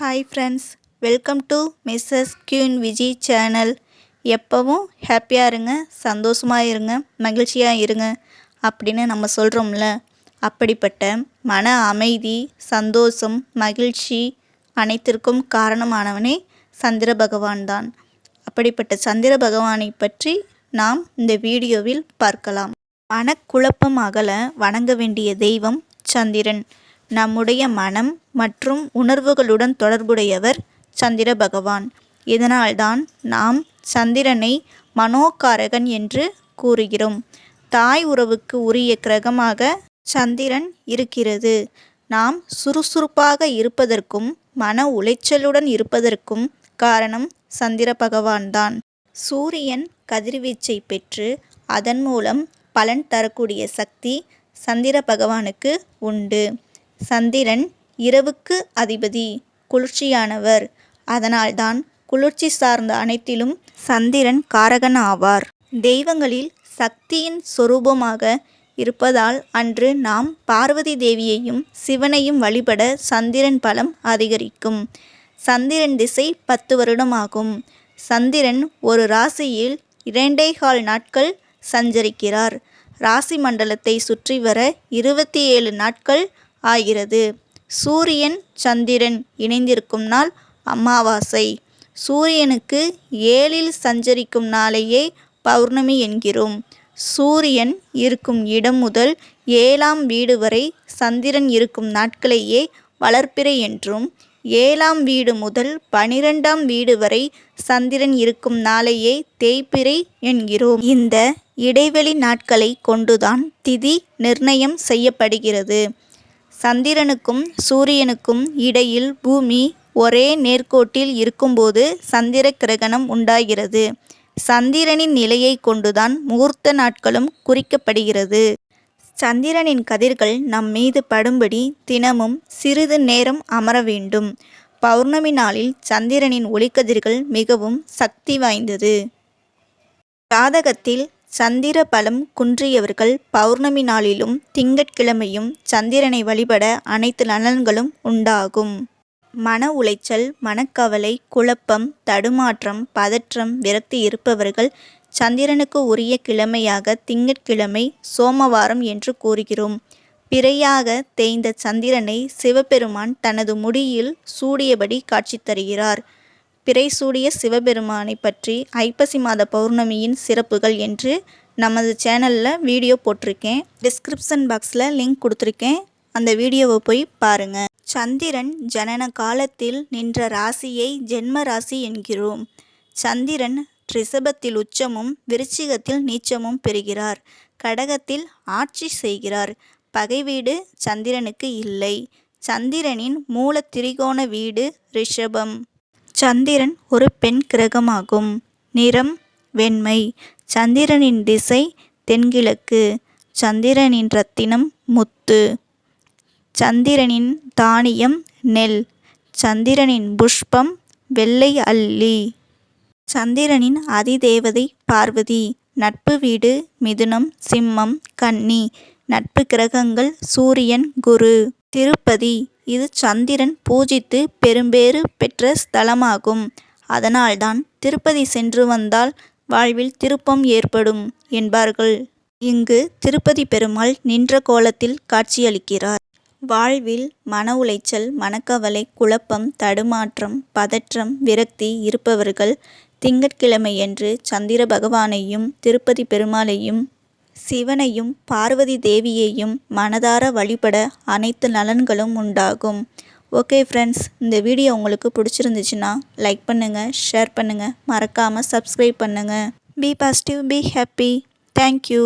Hi friends welcome to Mrs queen Viji channel எப்போவும் ஹாப்பியாக இருங்க சந்தோஷமாக இருங்க மகிழ்ச்சியாக இருங்க அப்படின்னு நம்ம சொல்கிறோம்ல அப்படிப்பட்ட மன அமைதி சந்தோஷம் மகிழ்ச்சி அனைத்திற்கும் காரணமானவனே சந்திர பகவான் தான். அப்படிப்பட்ட சந்திர பகவானை பற்றி நாம் இந்த வீடியோவில் பார்க்கலாம். மனக்குழப்பமாகல வணங்க வேண்டிய தெய்வம் சந்திரன். நம்முடைய மனம் மற்றும் உணர்வுகளுடன் தொடர்புடையவர் சந்திர பகவான். இதனால்தான் நாம் சந்திரனை மனோகாரகன் என்று கூறுகிறோம். தாய் உறவுக்கு உரிய கிரகமாக சந்திரன் இருக்கிறது. நாம் சுறுசுறுப்பாக இருப்பதற்கும் மன உளைச்சலுடன் இருப்பதற்கும் காரணம் சந்திர பகவான்தான் சூரியன் கதிர்வீச்சை பெற்று அதன் மூலம் பலன் தரக்கூடிய சக்தி சந்திர பகவானுக்கு உண்டு. சந்திரன் இரவுக்கு அதிபதி குளிர்ச்சியானவர். அதனால்தான் குளிர்ச்சி சார்ந்த அனைத்திலும் சந்திரன் காரகன் ஆவார். தெய்வங்களில் சக்தியின் சொரூபமாக இருப்பதால் அன்று நாம் பார்வதி தேவியையும் சிவனையும் வழிபட சந்திரன் பலம் அதிகரிக்கும். சந்திரன் திசை பத்து வருடமாகும். சந்திரன் ஒரு ராசியில் இரண்டே கால் நாட்கள் சஞ்சரிக்கிறார். ராசி மண்டலத்தை சுற்றி வர இருபத்தி ஏழு நாட்கள் ஆகிறது. சூரியன் சந்திரன் இணைந்திருக்கும் நாள் அமாவாசை. சூரியனுக்கு ஏழில் சஞ்சரிக்கும் நாளையே பௌர்ணமி என்கிறோம். சூரியன் இருக்கும் இடம் முதல் ஏழாம் வீடு வரை சந்திரன் இருக்கும் நாட்களையே வளர்ப்பிறை என்றும் ஏழாம் வீடு முதல் பனிரெண்டாம் வீடு வரை சந்திரன் இருக்கும் நாளையே தேய்பிறை என்கிறோம். இந்த இடைவெளி நாட்களை கொண்டுதான் திதி நிர்ணயம் செய்யப்படுகிறது. சந்திரனுக்கும் சூரியனுக்கும் இடையில் பூமி ஒரே நேர்கோட்டில் இருக்கும்போது சந்திர கிரகணம் உண்டாகிறது. சந்திரனின் நிலையை கொண்டுதான் முகூர்த்த நாட்களும் குறிக்கப்படுகிறது. சந்திரனின் கதிர்கள் நம் மீது படும்படி தினமும் சிறிது நேரம் அமர வேண்டும். பௌர்ணமி நாளில் சந்திரனின் ஒளிக்கதிர்கள் மிகவும் சக்தி வாய்ந்தது. ஜாதகத்தில் சந்திர பலம் குன்றியவர்கள் பௌர்ணமி நாளிலும் திங்கட்கிழமையும் சந்திரனை வழிபட அனைத்து நலன்களும் உண்டாகும். மன உளைச்சல் மனக்கவலை குழப்பம் தடுமாற்றம் பதற்றம் விரக்தி இருப்பவர்கள் சந்திரனுக்கு உரிய கிழமையாக திங்கட்கிழமை சோமவாரம் என்று கூறுகிறோம். பிறையாக தேய்ந்த சந்திரனை சிவபெருமான் தனது முடியில் சூடியபடி காட்சி தருகிறார். பிறைசூடிய சிவபெருமானை பற்றி ஐப்பசி மாத பௌர்ணமியின் சிறப்புகள் என்று நமது சேனலில் வீடியோ போட்டிருக்கேன். டிஸ்கிரிப்ஷன் பாக்ஸில் லிங்க் கொடுத்துருக்கேன். அந்த வீடியோவை போய் பாருங்கள் சந்திரன் ஜனன காலத்தில் நின்ற ராசியை ஜென்ம ராசி என்கிறோம். சந்திரன் ரிஷபத்தில் உச்சமும் விருச்சிகத்தில் நீச்சமும் பெறுகிறார். கடகத்தில் ஆட்சி செய்கிறார். பகை வீடு சந்திரனுக்கு இல்லை. சந்திரனின் மூல திரிகோண வீடு ரிஷபம். சந்திரன் ஒரு பெண் கிரகமாகும். நிறம் வெண்மை. சந்திரனின் திசை தென்கிழக்கு. சந்திரனின் ரத்தினம் முத்து. சந்திரனின் தானியம் நெல். சந்திரனின் புஷ்பம் வெள்ளை அல்லி. சந்திரனின் அதிதேவதை பார்வதி. நட்பு வீடு மிதுனம் சிம்மம் கன்னி. நட்பு கிரகங்கள் சூரியன் குரு. திருப்பதி. இது சந்திரன் பூஜித்து பெரும்பேறு பெற்ற ஸ்தலமாகும். அதனால்தான் திருப்பதி சென்று வந்தால் வாழ்வில் திருப்பம் ஏற்படும் என்பார்கள். இங்கு திருப்பதி பெருமாள் நின்ற கோலத்தில் காட்சியளிக்கிறார். வாழ்வில் மன உளைச்சல் மனக்கவலை குழப்பம் தடுமாற்றம் பதற்றம் விரக்தி இருப்பவர்கள் திங்கட்கிழமையன்று சந்திர பகவானையும் திருப்பதி பெருமாளையும் சிவனையும் பார்வதி தேவியையும் மனதார வழிபட அனைத்து நலன்களும் உண்டாகும். ஓகே ஃப்ரெண்ட்ஸ் இந்த வீடியோ உங்களுக்கு பிடிச்சிருந்துச்சுன்னா லைக் பண்ணுங்கள் ஷேர் பண்ணுங்கள் மறக்காமல் சப்ஸ்கிரைப் பண்ணுங்கள் be positive be happy thank you